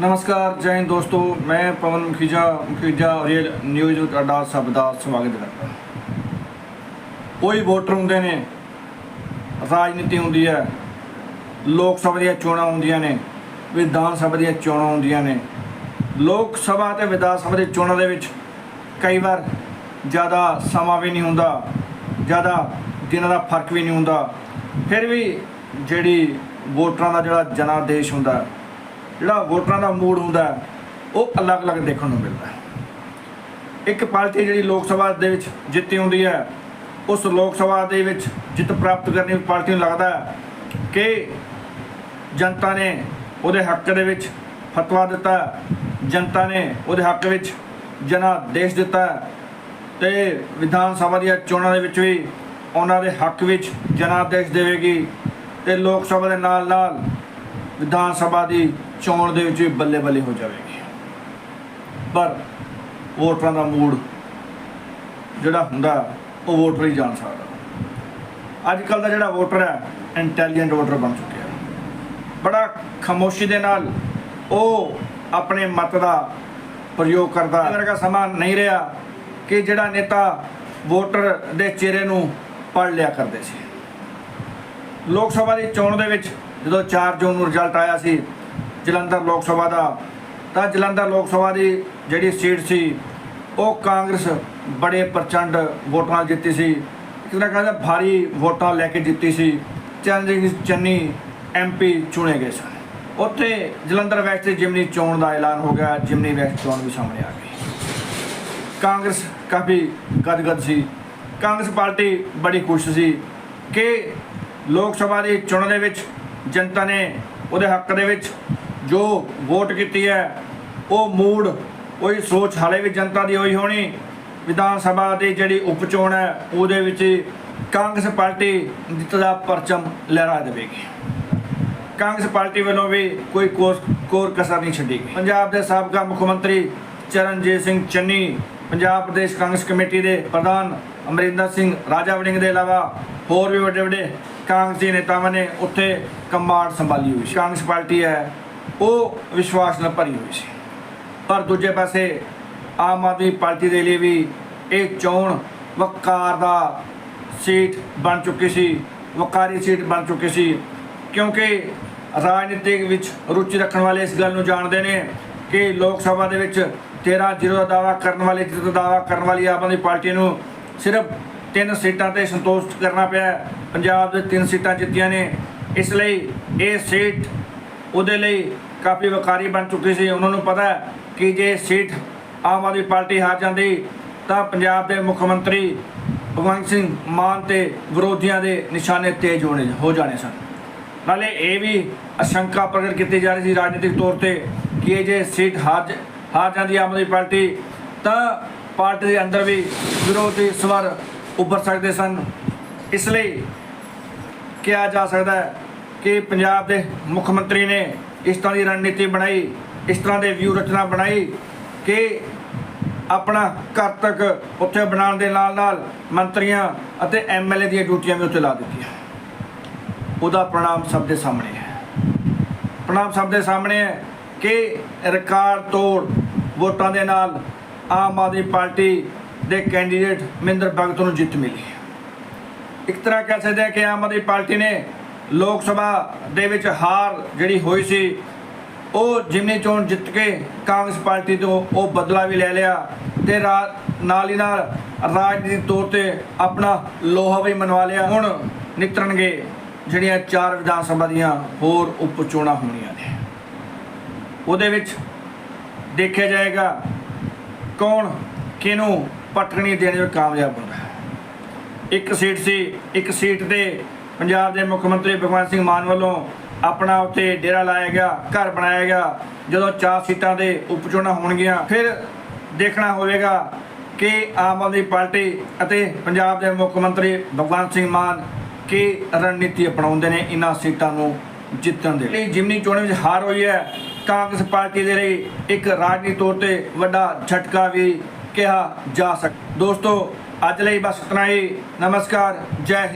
ਨਮਸਕਾਰ, ਜੈ ਹਿੰਦ ਦੋਸਤੋ। ਮੈਂ ਪਵਨ ਮੁਖੀਜਾ ਮੁਖੀਜਾ ਰੀਅਲ ਨਿਊਜ਼ ਵਿੱਚ ਤੁਹਾਡਾ ਸਭ ਦਾ ਸਵਾਗਤ ਕਰਦਾ ਕੋਈ ਵੋਟਰ ਹੁੰਦੇ ਨੇ, ਰਾਜਨੀਤੀ ਹੁੰਦੀ ਹੈ, ਲੋਕ ਸਭਾ ਦੀਆਂ ਚੋਣਾਂ ਹੁੰਦੀਆਂ ਨੇ, ਵਿਧਾਨ ਸਭਾ ਦੀਆਂ ਚੋਣਾਂ ਹੁੰਦੀਆਂ ਨੇ। ਲੋਕ ਸਭਾ ਤੇ ਵਿਧਾਨ ਸਭਾ ਦੀ ਚੋਣਾਂ ਦੇ ਵਿੱਚ ਕਈ ਵਾਰ ਜ਼ਿਆਦਾ ਸਮਾਂ ਵੀ ਨਹੀਂ ਹੁੰਦਾ, ਜ਼ਿਆਦਾ ਦਿਨਾਂ ਦਾ ਫ਼ਰਕ ਵੀ ਨਹੀਂ ਹੁੰਦਾ। ਫਿਰ ਵੀ ਜਿਹੜੀ ਵੋਟਰਾਂ ਦਾ ਜਿਹੜਾ ਜਨਾਦੇਸ਼ ਹੁੰਦਾ ਜਿਹੜਾ ਵੋਟਰਾਂ ਦਾ ਮੂਡ ਹੁੰਦਾ, ਉਹ ਅਲੱਗ-ਅਲੱਗ ਦੇਖਣ ਨੂੰ ਮਿਲਦਾ ਇੱਕ ਪਾਰਟੀ ਜਿਹੜੀ ਲੋਕ ਸਭਾ ਦੇ ਵਿੱਚ ਜਿੱਤੀ ਹੁੰਦੀ ਹੈ, ਉਸ ਲੋਕ ਸਭਾ ਦੇ ਵਿੱਚ ਜਿੱਤ ਪ੍ਰਾਪਤ ਕਰਨੀ ਪਾਰਟੀ ਨੂੰ ਲੱਗਦਾ ਕਿ ਜਨਤਾ ਨੇ ਉਹਦੇ ਹੱਕ ਦੇ ਵਿੱਚ ਫਤਵਾ ਦਿੱਤਾ ਜਨਤਾ ਨੇ ਉਹਦੇ ਹੱਕ ਵਿੱਚ ਜਨਾਦੇਸ਼ ਦਿੱਤਾ ਹੈ। ਤੇ ਵਿਧਾਨ ਸਭਾ ਦੀਆਂ ਚੋਣਾਂ ਦੇ ਵਿੱਚ ਵੀ ਉਹਨਾਂ ਦੇ ਹੱਕ ਵਿੱਚ ਜਨਾਦੇਸ਼ ਦੇਵੇਗੀ। ਤੇ ਲੋਕ ਸਭਾ ਦੇ ਨਾਲ ਨਾਲ ਵਿਧਾਨ ਸਭਾ ਦੀ ਚੋਣ ਦੇ ਵਿੱਚ ਵੀ ਬੱਲੇ ਬੱਲੇ ਹੋ ਜਾਵੇਗੀ। ਪਰ ਵੋਟਰਾਂ ਦਾ ਮੂਡ ਜਿਹੜਾ ਹੁੰਦਾ, ਉਹ ਵੋਟਰ ਹੀ ਜਾਣ ਸਕਦਾ। ਅੱਜ ਕੱਲ ਦਾ ਜਿਹੜਾ ਵੋਟਰ ਹੈ ਇੰਟੈਲੀਜੈਂਟ ਵੋਟਰ ਬਣ ਚੁੱਕਿਆ ਬੜਾ ਖਾਮੋਸ਼ੀ ਦੇ ਨਾਲ ਉਹ ਆਪਣੇ ਮਤ ਦਾ ਪ੍ਰਯੋਗ ਕਰਦਾ। ਹੈ ਵਰਗਾ ਸਮਾਂ ਨਹੀਂ ਰਿਹਾ ਕਿ ਜਿਹੜਾ ਨੇਤਾ ਵੋਟਰ ਦੇ ਚਿਹਰੇ ਨੂੰ ਪੜ ਲਿਆ ਕਰਦੇ ਸੀ। ਲੋਕ ਸਭਾ ਦੀ ਚੋਣ ਦੇ ਵਿੱਚ ਜਦੋਂ 4 ਜੂਨ ਨੂੰ ਰਿਜ਼ਲਟ ਆਇਆ ਸੀ ਜਲੰਧਰ ਲੋਕ ਸਭਾ ਦਾ, ਤਾਂ ਜਲੰਧਰ ਲੋਕ ਸਭਾ ਦੀ ਜਿਹੜੀ ਸੀਟ ਸੀ, ਉਹ ਕਾਂਗਰਸ ਬੜੇ ਪ੍ਰਚੰਡ ਵੋਟਾਂ ਨਾਲ ਜਿੱਤੀ ਸੀ। ਇੱਕ ਤਰ੍ਹਾਂ ਕਹਿੰਦਾ ਭਾਰੀ ਵੋਟਾਂ ਲੈ ਕੇ ਜਿੱਤੀ ਸੀ। ਚੰਨੀ ਚੰਨੀ ਐਮਪੀ ਚੁਣੇ ਗਏ ਸਨ। ਉੱਥੇ ਜਲੰਧਰ ਵੈਸਟ ਦੀ ਜਿਮਨੀ ਚੋਣ ਦਾ ਐਲਾਨ ਹੋ ਗਿਆ, ਜਿਮਨੀ ਵੈਸਟ ਚੋਣ ਵੀ ਸਾਹਮਣੇ ਆ ਗਈ। ਕਾਂਗਰਸ ਕਾਫੀ ਗਦਗਦ ਸੀ। ਕਾਂਗਰਸ ਪਾਰਟੀ ਬੜੀ ਖੁਸ਼ ਸੀ ਕਿ ਲੋਕ ਸਭਾ ਦੀ ਚੋਣ ਦੇ ਵਿੱਚ ਜਨਤਾ ਨੇ ਉਹਦੇ ਹੱਕ ਦੇ ਵਿੱਚ ਜੋ ਵੋਟ ਕੀਤੀ ਹੈ, ਉਹ ਮੂਡ ਉਹੀ ਸੋਚ ਹਾਲੇ ਵੀ ਜਨਤਾ ਦੀ ਹੋਈ ਹੋਣੀ। ਵਿਧਾਨ ਸਭਾ ਦੀ ਜਿਹੜੀ ਉਪ ਚੋਣ ਹੈ, ਉਹਦੇ ਵਿੱਚ ਕਾਂਗਰਸ ਪਾਰਟੀ ਜਿੱਤ ਦਾ ਪਰਚਮ ਲਹਿਰਾ ਦੇਵੇਗੀ। ਕਾਂਗਰਸ ਪਾਰਟੀ ਵੱਲੋਂ ਵੀ ਕੋਈ ਕੋਰ ਕਸਰ ਨਹੀਂ ਛੱਡੀ ਗਈ। ਪੰਜਾਬ ਦੇ ਸਾਬਕਾ ਮੁੱਖ ਮੰਤਰੀ ਚਰਨਜੀਤ ਸਿੰਘ ਚੰਨੀ, ਪੰਜਾਬ ਪ੍ਰਦੇਸ਼ ਕਾਂਗਰਸ ਕਮੇਟੀ ਦੇ ਪ੍ਰਧਾਨ ਅਮਰਿੰਦਰ ਸਿੰਘ ਰਾਜਾ ਵੜਿੰਗ ਦੇ ਇਲਾਵਾ ਹੋਰ ਵੀ ਵੱਡੇ ਵੱਡੇ ਕਾਂਗਰਸੀ ਨੇਤਾਵਾਂ ਨੇ ਉੱਥੇ ਕਮਾਂਡ ਸੰਭਾਲੀ ਹੋਈ ਕਾਂਗਰਸ ਪਾਰਟੀ ਹੈ ਉਹ ਵਿਸ਼ਵਾਸ ਨਾਲ ਭਰੀ ਹੋਈ ਸੀ। ਪਰ ਦੂਜੇ ਪਾਸੇ ਆਮ ਆਦਮੀ ਪਾਰਟੀ ਦੇ ਲਈ ਵੀ ਇਹ ਚੋਣ ਵਕਾਰ ਦਾ ਸੀਟ ਬਣ ਚੁੱਕੀ ਸੀ, ਵਕਾਰੀ ਸੀਟ ਬਣ ਚੁੱਕੀ ਸੀ। ਕਿਉਂਕਿ ਰਾਜਨੀਤਿਕ ਵਿੱਚ ਰੁਚੀ ਰੱਖਣ ਵਾਲੇ ਇਸ ਗੱਲ ਨੂੰ ਜਾਣਦੇ ਨੇ ਕਿ ਲੋਕ ਸਭਾ ਦੇ ਵਿੱਚ 13 ਜ਼ੀਰੋ ਦਾ ਦਾਅਵਾ ਕਰਨ ਵਾਲੇ, ਜਿੱਤ ਦਾ ਦਾਅਵਾ ਕਰਨ ਵਾਲੀ ਆਮ ਆਦਮੀ ਪਾਰਟੀ ਨੂੰ ਸਿਰਫ ਤਿੰਨ ਸੀਟਾਂ ਤੇ ਸੰਤੋਸ਼ ਕਰਨਾ ਪਿਆ ਪੰਜਾਬ ਦੇ ਤਿੰਨ ਸੀਟਾਂ ਜਿੱਤੀਆਂ ਨੇ। ਇਸ ਲਈ ਇਹ ਸੀਟ ਉਹਦੇ ਲਈ ਕਾਫੀ ਵਕਾਰੀ ਬਣ ਚੁੱਕੀ ਸੀ। ਉਹਨਾਂ ਨੂੰ ਪਤਾ ਕਿ ਜੇ ਸੀਟ ਆਮ ਆਦਮੀ ਪਾਰਟੀ ਹਾਰ ਜਾਂਦੀ, ਤਾਂ ਪੰਜਾਬ ਦੇ ਮੁੱਖ ਮੰਤਰੀ ਭਗਵੰਤ ਸਿੰਘ ਮਾਨ ਤੇ ਵਿਰੋਧੀਆਂ ਦੇ ਨਿਸ਼ਾਨੇ ਤੇਜ਼ ਹੋਣੇ ਹੋ ਜਾਣੇ ਸਨ। ਨਾਲੇ ਇਹ ਵੀ ਅਸ਼ੰਕਾ ਪ੍ਰਗਟ ਕੀਤੀ ਜਾ ਰਹੀ ਸੀ ਰਾਜਨੀਤਿਕ ਤੌਰ ਤੇ ਕਿ ਜੇ ਸੀਟ ਹਾਰ ਹਾਰ ਜਾਂਦੀ ਆਮ ਆਦਮੀ ਪਾਰਟੀ, ਤਾਂ ਪਾਰਟੀ ਦੇ ਅੰਦਰ ਵੀ ਵਿਰੋਧੀ ਸਵਰ ਉੱਭਰ ਸਕਦੇ ਸਨ। ਇਸ ਲਈ ਕਿਹਾ ਜਾ ਸਕਦਾ ਹੈ ਕਿ ਪੰਜਾਬ ਦੇ ਮੁੱਖ ਮੰਤਰੀ ਨੇ ਇਸ ਤਰ੍ਹਾਂ ਦੀ ਰਣਨੀਤੀ ਬਣਾਈ, ਇਸ ਤਰ੍ਹਾਂ ਦੇ ਵਿਊ ਰਚਨਾ ਬਣਾਈ ਕਿ ਆਪਣਾ ਘਰ ਤੱਕ ਉੱਥੇ ਬਣਾਉਣ ਦੇ ਨਾਲ ਨਾਲ ਮੰਤਰੀਆਂ ਅਤੇ ਐਮਐਲਏ ਦੀਆਂ ਡਿਊਟੀਆਂ ਵੀ ਉੱਥੇ ਲਾ ਦਿੱਤੀਆਂ। ਉਹਦਾ ਪ੍ਰਣਾਮ ਸਭ ਦੇ ਸਾਹਮਣੇ ਹੈ। ਪ੍ਰਣਾਮ ਸਭ ਦੇ ਸਾਹਮਣੇ ਹੈ ਕਿ ਰਿਕਾਰਡ ਤੋੜ ਵੋਟਾਂ ਦੇ ਨਾਲ ਆਮ ਆਦਮੀ ਪਾਰਟੀ ਦੇ ਕੈਂਡੀਡੇਟ ਮਹਿੰਦਰ ਭਗਤ ਨੂੰ ਜਿੱਤ ਮਿਲੀ ਇੱਕ ਤਰ੍ਹਾਂ ਕਹਿ ਸਕਦੇ ਹਾਂ ਕਿ ਆਮ ਆਦਮੀ ਪਾਰਟੀ ਨੇ ਲੋਕ ਸਭਾ ਦੇ ਵਿੱਚ ਹਾਰ ਜਿਹੜੀ ਹੋਈ ਸੀ, ਉਹ ਜਿਮਨੀ ਚੋਣ ਜਿੱਤ ਕੇ ਕਾਂਗਰਸ ਪਾਰਟੀ ਤੋਂ ਉਹ ਬਦਲਾ ਵੀ ਲੈ ਲਿਆ ਤੇ ਰਾ- ਨਾਲ ਹੀ ਨਾਲ ਰਾਜਨੀਤਿਕ ਤੌਰ ਤੇ ਆਪਣਾ ਲੋਹਾ ਵੀ ਮਨਵਾ ਲਿਆ। ਹੁਣ ਨਿਕਲਣਗੇ ਜਿਹੜੀਆਂ ਚਾਰ ਵਿਧਾਨ ਸਭਾ ਦੀਆਂ ਹੋਰ ਉਪ ਚੋਣਾਂ ਹੋਣੀਆਂ ਨੇ। ਉਹਦੇ ਵਿੱਚ ਦੇਖਿਆ ਜਾਏਗਾ ਕੌਣ ਕਿਹਨੂੰ ਪਟਕਣੀ ਦੇਣ ਵਿੱਚ ਕਾਮਯਾਬ ਹੁੰਦਾ ਹੈ। ਇੱਕ ਸੀਟ ਸੀ, ਇੱਕ ਸੀਟ ਤੇ ਪੰਜਾਬ ਦੇ ਮੁੱਖ ਮੰਤਰੀ ਭਗਵੰਤ ਸਿੰਘ ਮਾਨ ਵੱਲੋਂ ਆਪਣਾ ਉੱਥੇ ਡੇਰਾ ਲਾਇਆ ਗਿਆ, ਘਰ ਬਣਾਇਆ ਗਿਆ। ਜਦੋਂ ਚਾਰ ਸੀਟਾਂ ਦੇ ਉਪ ਚੋਣਾਂ ਹੋਣਗੀਆਂ, ਫਿਰ ਦੇਖਣਾ ਹੋਵੇਗਾ ਕਿ ਆਮ ਆਦਮੀ ਪਾਰਟੀ ਅਤੇ ਪੰਜਾਬ ਦੇ ਮੁੱਖ ਮੰਤਰੀ ਭਗਵੰਤ ਸਿੰਘ ਮਾਨ ਕੀ ਰਣਨੀਤੀ ਅਪਣਾਉਂਦੇ ਨੇ ਇਹਨਾਂ ਸੀਟਾਂ ਨੂੰ ਜਿੱਤਣ ਦੇ ਲਈ। ਜਿਮਨੀ ਚੋਣ ਵਿੱਚ ਹਾਰ ਹੋਈ ਹੈ, ਕਾਂਗਰਸ ਪਾਰਟੀ ਦੇ ਲਈ ਇੱਕ ਰਾਜਨੀਤਿਕ ਤੌਰ ਤੇ ਵੱਡਾ ਝਟਕਾ ਵੀ ਕਿਹਾ ਜਾ ਸਕਦਾ ਦੋਸਤੋ, ਅੱਜ ਲਈ ਬਸ ਇਤਨਾ ਹੀ। ਨਮਸਕਾਰ, ਜੈ